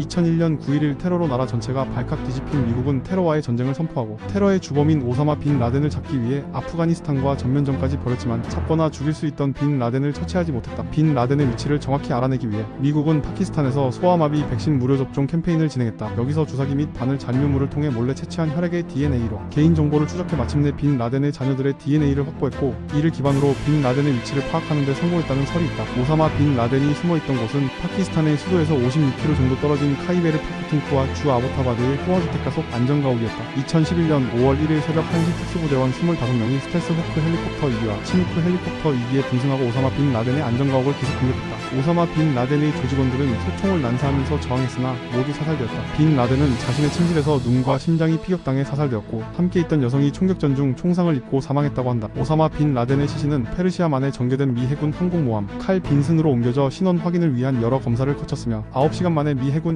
2001년 9.11 테러로 나라 전체가 발칵 뒤집힌 미국은 테러와의 전쟁을 선포하고 테러의 주범인 오사마 빈 라덴을 잡기 위해 아프가니스탄과 전면전까지 벌였지만 잡거나 죽일 수 있던 빈 라덴을 처치하지 못했다. 빈 라덴의 위치를 정확히 알아내기 위해 미국은 파키스탄에서 소아마비 백신 무료 접종 캠페인을 진행했다. 여기서 주사기 및 바늘 잔류물을 통해 몰래 채취한 혈액의 DNA로 개인 정보를 추적해 마침내 빈 라덴의 자녀들의 DNA를 확보했고 이를 기반으로 빈 라덴의 위치를 파악하는 데 성공했다는 설이 있다. 오사마 빈 라덴이 숨어있던 곳은 파키스탄의 수도에서 56km 정도 떨어진 카이베르 파크팅크와 주 아보타바드의 호화주택가 속 안전가옥이었다. 2011년 5월 1일 새벽 1시 특수부대원 25명이 스텔스 호크 헬리콥터 2기와 치누크 헬리콥터 2기에 등승하고 오사마 빈 라덴의 안전가옥을 기습 공격했다. 오사마 빈 라덴의 조직원들은 소총을 난사하면서 저항했으나 모두 사살되었다. 빈 라덴은 자신의 침실에서 눈과 심장이 피격당해 사살되었고 함께 있던 여성이 총격전 중 총상을 입고 사망했다고 한다. 오사마 빈 라덴의 시신은 페르시아만에 전개된 미 해군 항공모함 칼 빈슨으로 옮겨져 신원 확인을 위한 여러 검사를 거쳤으며 9시간 만에 미 해군